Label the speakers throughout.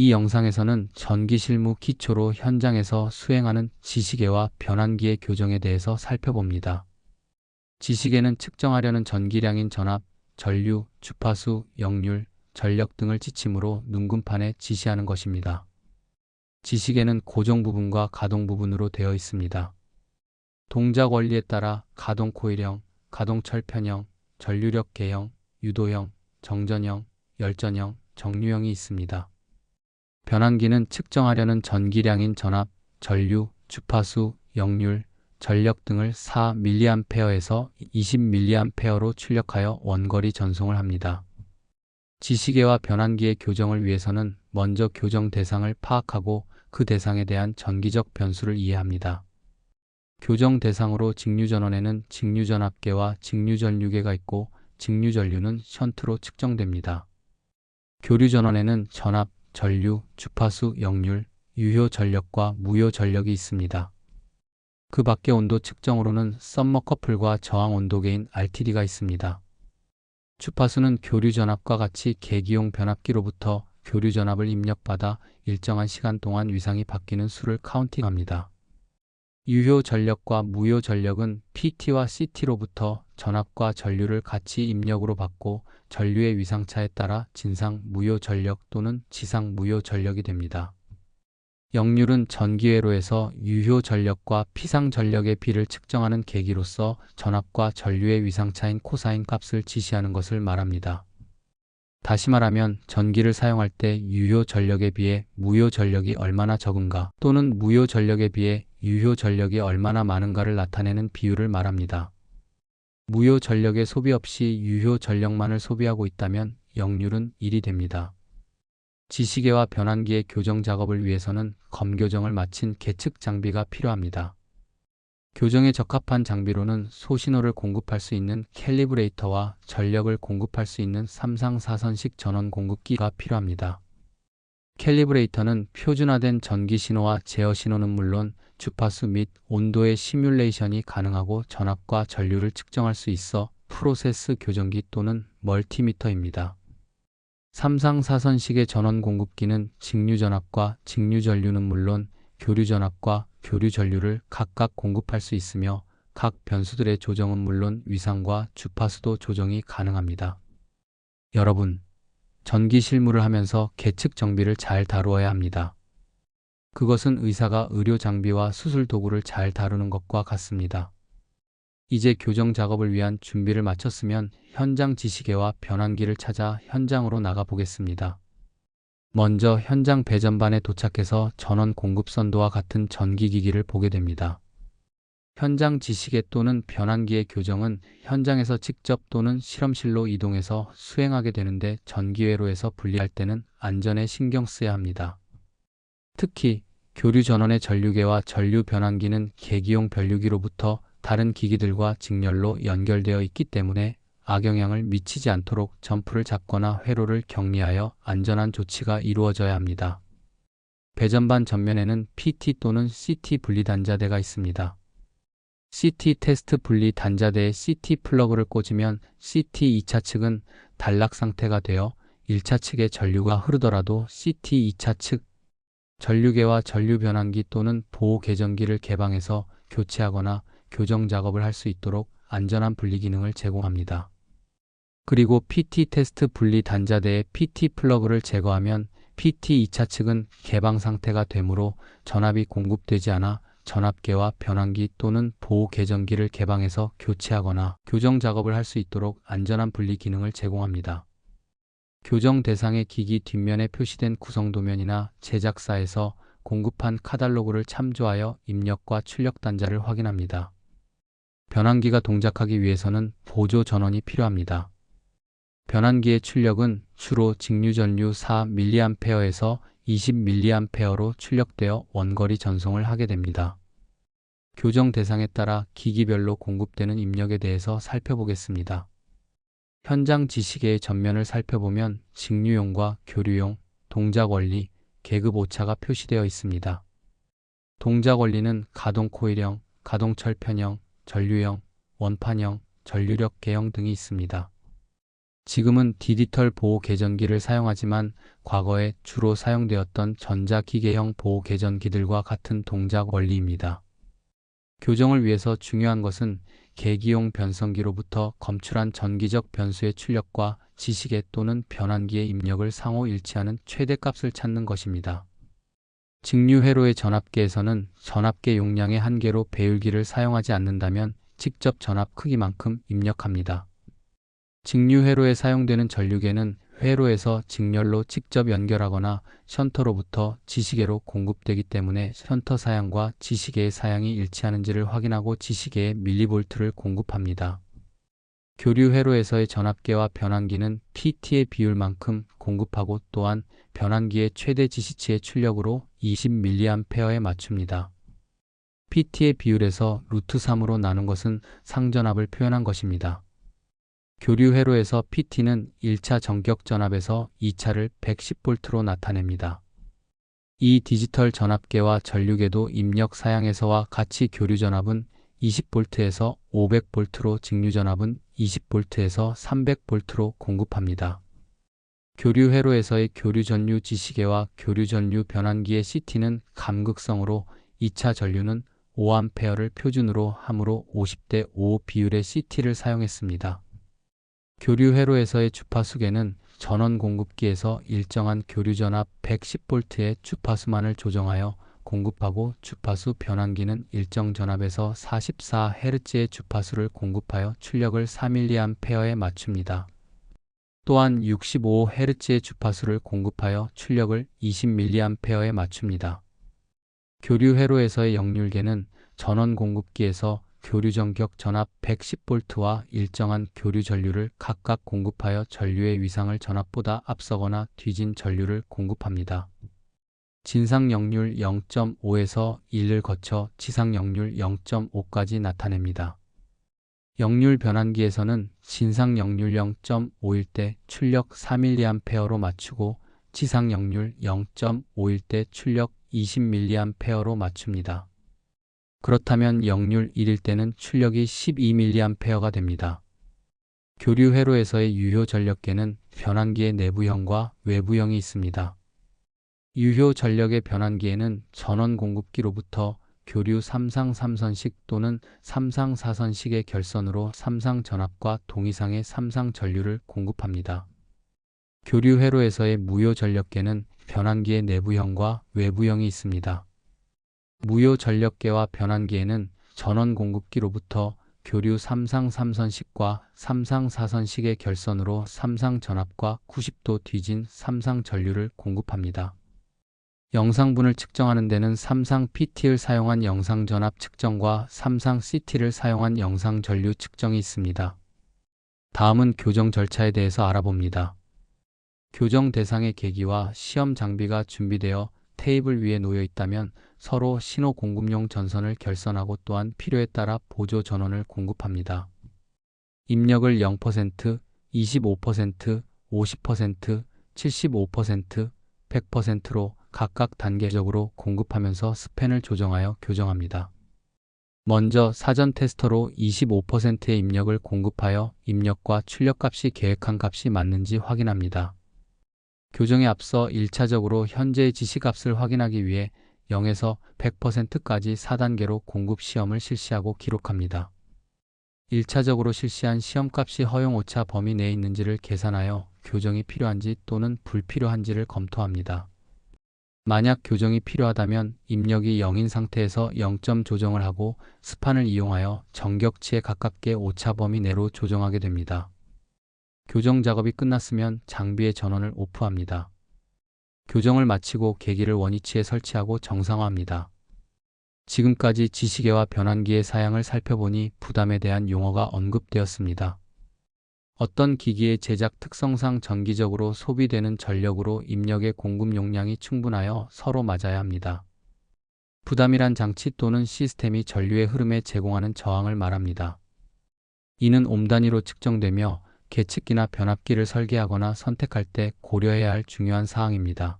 Speaker 1: 이 영상에서는 전기 실무 기초로 현장에서 수행하는 지시계와 변환기의 교정에 대해서 살펴봅니다. 지시계는 측정하려는 전기량인 전압, 전류, 주파수, 역률, 전력 등을 지침으로 눈금판에 지시하는 것입니다. 지시계는 고정 부분과 가동 부분으로 되어 있습니다. 동작 원리에 따라 가동 코일형, 가동 철편형, 전류력 개형, 유도형, 정전형, 열전형, 정류형이 있습니다. 변환기는 측정하려는 전기량인 전압, 전류, 주파수, 역률, 전력 등을 4mA에서 20mA로 출력하여 원거리 전송을 합니다. 지시계와 변환기의 교정을 위해서는 먼저 교정 대상을 파악하고 그 대상에 대한 전기적 변수를 이해합니다. 교정 대상으로 직류전원에는 직류전압계와 직류전류계가 있고 직류전류는 션트로 측정됩니다. 교류전원에는 전압, 전류, 주파수, 역률, 유효 전력과 무효 전력이 있습니다. 그 밖에 온도 측정으로는 썸머 커플과 저항 온도계인 RTD가 있습니다. 주파수는 교류 전압과 같이 계기용 변압기로부터 교류 전압을 입력받아 일정한 시간 동안 위상이 바뀌는 수를 카운팅합니다. 유효 전력과 무효 전력은 PT와 CT로부터 전압과 전류를 같이 입력으로 받고 전류의 위상차에 따라 진상 무효 전력 또는 지상 무효 전력이 됩니다. 역률은 전기회로에서 유효 전력과 피상 전력의 비를 측정하는 계기로서 전압과 전류의 위상차인 코사인 값을 지시하는 것을 말합니다. 다시 말하면 전기를 사용할 때 유효 전력에 비해 무효 전력이 얼마나 적은가 또는 무효 전력에 비해 유효 전력이 얼마나 많은가를 나타내는 비율을 말합니다. 무효 전력의 소비 없이 유효 전력만을 소비하고 있다면 역률은 1이 됩니다. 지시계와 변환기의 교정 작업을 위해서는 검교정을 마친 계측 장비가 필요합니다. 교정에 적합한 장비로는 소신호를 공급할 수 있는 캘리브레이터와 전력을 공급할 수 있는 3상 4선식 전원 공급기가 필요합니다. 캘리브레이터는 표준화된 전기 신호와 제어 신호는 물론 주파수 및 온도의 시뮬레이션이 가능하고 전압과 전류를 측정할 수 있어 프로세스 교정기 또는 멀티미터입니다. 3상 4선식의 전원 공급기는 직류 전압과 직류 전류는 물론 교류 전압과 교류 전류를 각각 공급할 수 있으며 각 변수들의 조정은 물론 위상과 주파수도 조정이 가능합니다. 여러분, 전기 실무를 하면서 계측 정비를 잘 다루어야 합니다. 그것은 의사가 의료 장비와 수술 도구를 잘 다루는 것과 같습니다. 이제 교정 작업을 위한 준비를 마쳤으면 현장 지시계와 변환기를 찾아 현장으로 나가 보겠습니다. 먼저 현장 배전반에 도착해서 전원 공급 선도와 같은 전기기기를 보게 됩니다. 현장 지시계 또는 변환기의 교정은 현장에서 직접 또는 실험실로 이동해서 수행하게 되는데 전기회로에서 분리할 때는 안전에 신경 써야 합니다. 특히 교류 전원의 전류계와 전류 변환기는 계기용 변류기로부터 다른 기기들과 직렬로 연결되어 있기 때문에 악영향을 미치지 않도록 점프를 잡거나 회로를 격리하여 안전한 조치가 이루어져야 합니다. 배전반 전면에는 PT 또는 CT 분리 단자대가 있습니다. CT 테스트 분리 단자대에 CT 플러그를 꽂으면 CT 2차 측은 단락 상태가 되어 1차 측에 전류가 흐르더라도 CT 2차 측 전류계와 전류 변환기 또는 보호 계전기를 개방해서 교체하거나 교정 작업을 할 수 있도록 안전한 분리 기능을 제공합니다. 그리고 PT 테스트 분리 단자대의 PT 플러그를 제거하면 PT 2차 측은 개방 상태가 되므로 전압이 공급되지 않아 전압계와 변환기 또는 보호 계전기를 개방해서 교체하거나 교정 작업을 할 수 있도록 안전한 분리 기능을 제공합니다. 교정 대상의 기기 뒷면에 표시된 구성도면이나 제작사에서 공급한 카달로그를 참조하여 입력과 출력 단자를 확인합니다. 변환기가 동작하기 위해서는 보조 전원이 필요합니다. 변환기의 출력은 주로 직류 전류 4mA에서 20mA로 출력되어 원거리 전송을 하게 됩니다. 교정 대상에 따라 기기별로 공급되는 입력에 대해서 살펴보겠습니다. 현장 지시계의 전면을 살펴보면 직류용과 교류용, 동작 원리, 계급 오차가 표시되어 있습니다. 동작 원리는 가동 코일형, 가동 철 편형, 전류형, 원판형, 전류력 개형 등이 있습니다. 지금은 디지털 보호 계전기를 사용하지만 과거에 주로 사용되었던 전자기계형 보호 계전기들과 같은 동작 원리입니다. 교정을 위해서 중요한 것은 계기용 변성기로부터 검출한 전기적 변수의 출력과 지시계 또는 변환기의 입력을 상호 일치하는 최대값을 찾는 것입니다. 직류 회로의 전압계에서는 전압계 용량의 한계로 배율기를 사용하지 않는다면 직접 전압 크기만큼 입력합니다. 직류 회로에 사용되는 전류계는 회로에서 직렬로 직접 연결하거나 션터로부터 지시계로 공급되기 때문에 션터 사양과 지시계의 사양이 일치하는지를 확인하고 지시계에 밀리볼트를 공급합니다. 교류 회로에서의 전압계와 변환기는 PT의 비율만큼 공급하고 또한 변환기의 최대 지시치의 출력으로 20mA에 맞춥니다. PT의 비율에서 루트 3으로 나눈 것은 상전압을 표현한 것입니다. 교류 회로에서 PT는 1차 전격 전압에서 2차를 110V로 나타냅니다. 이 디지털 전압계와 전류계도 입력 사양에서와 같이 교류 전압은 20V에서 500V로 직류 전압은 20V에서 300V로 공급합니다. 교류 회로에서의 교류 전류 지시계와 교류 전류 변환기의 CT는 감극성으로 2차 전류는 5A를 표준으로 함으로 50대 5 비율의 CT를 사용했습니다. 교류 회로에서의 주파수계는 전원 공급기에서 일정한 교류 전압 110V의 주파수만을 조정하여 공급하고 주파수 변환기는 일정 전압에서 44Hz의 주파수를 공급하여 출력을 4mA에 맞춥니다. 또한 65Hz의 주파수를 공급하여 출력을 20mA에 맞춥니다. 교류 회로에서의 역률계는 전원 공급기에서 교류 전격 전압 110V와 일정한 교류 전류를 각각 공급하여 전류의 위상을 전압보다 앞서거나 뒤진 전류를 공급합니다. 진상 역률 0.5에서 1을 거쳐 지상 역률 0.5까지 나타냅니다. 역률 변환기에서는 진상 역률 0.5일 때 출력 4mA로 맞추고 지상 역률 0.5일 때 출력 20mA로 맞춥니다. 그렇다면 역률 1일 때는 출력이 12mA가 됩니다. 교류 회로에서의 유효 전력계는 변환기의 내부형과 외부형이 있습니다. 유효 전력의 변환기에는 전원 공급기로부터 교류 3상 3선식 또는 3상 4선식의 결선으로 3상 전압과 동이상의 3상 전류를 공급합니다. 교류 회로에서의 무효 전력계는 변환기의 내부형과 외부형이 있습니다. 무효 전력계와 변환기에는 전원 공급기로부터 교류 3상 3선식과 3상 4선식의 결선으로 3상 전압과 90도 뒤진 3상 전류를 공급합니다. 영상분을 측정하는 데는 3상 PT를 사용한 영상 전압 측정과 3상 CT를 사용한 영상 전류 측정이 있습니다. 다음은 교정 절차에 대해서 알아봅니다. 교정 대상의 계기와 시험 장비가 준비되어 테이블 위에 놓여 있다면 서로 신호 공급용 전선을 결선하고 또한 필요에 따라 보조 전원을 공급합니다. 입력을 0%, 25%, 50%, 75%, 100%로 각각 단계적으로 공급하면서 스팬을 조정하여 교정합니다. 먼저 사전 테스터로 25%의 입력을 공급하여 입력과 출력값이 계획한 값이 맞는지 확인합니다. 교정에 앞서 1차적으로 현재의 지시값을 확인하기 위해 0에서 100%까지 4단계로 공급 시험을 실시하고 기록합니다. 1차적으로 실시한 시험값이 허용 오차 범위 내에 있는지를 계산하여 교정이 필요한지 또는 불필요한지를 검토합니다. 만약 교정이 필요하다면 입력이 0인 상태에서 0점 조정을 하고 스판을 이용하여 정격치에 가깝게 오차 범위 내로 조정하게 됩니다. 교정 작업이 끝났으면 장비의 전원을 오프합니다. 교정을 마치고 계기를 원위치에 설치하고 정상화합니다. 지금까지 지시계와 변환기의 사양을 살펴보니 부담에 대한 용어가 언급되었습니다. 어떤 기기의 제작 특성상 전기적으로 소비되는 전력으로 입력의 공급 용량이 충분하여 서로 맞아야 합니다. 부담이란 장치 또는 시스템이 전류의 흐름에 제공하는 저항을 말합니다. 이는 옴 단위로 측정되며 계측기나 변압기를 설계하거나 선택할 때 고려해야 할 중요한 사항입니다.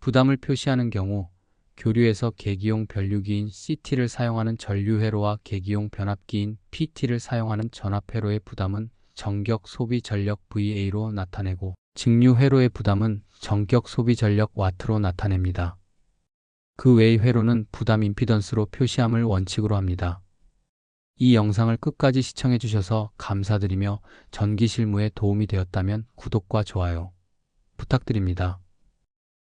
Speaker 1: 부담을 표시하는 경우 교류에서 계기용 변류기인 CT를 사용하는 전류회로와 계기용 변압기인 PT를 사용하는 전압회로의 부담은 정격 소비 전력 VA로 나타내고 직류 회로의 부담은 정격 소비 전력 와트로 나타냅니다. 그 외의 회로는 부담 임피던스로 표시함을 원칙으로 합니다. 이 영상을 끝까지 시청해 주셔서 감사드리며 전기 실무에 도움이 되었다면 구독과 좋아요 부탁드립니다.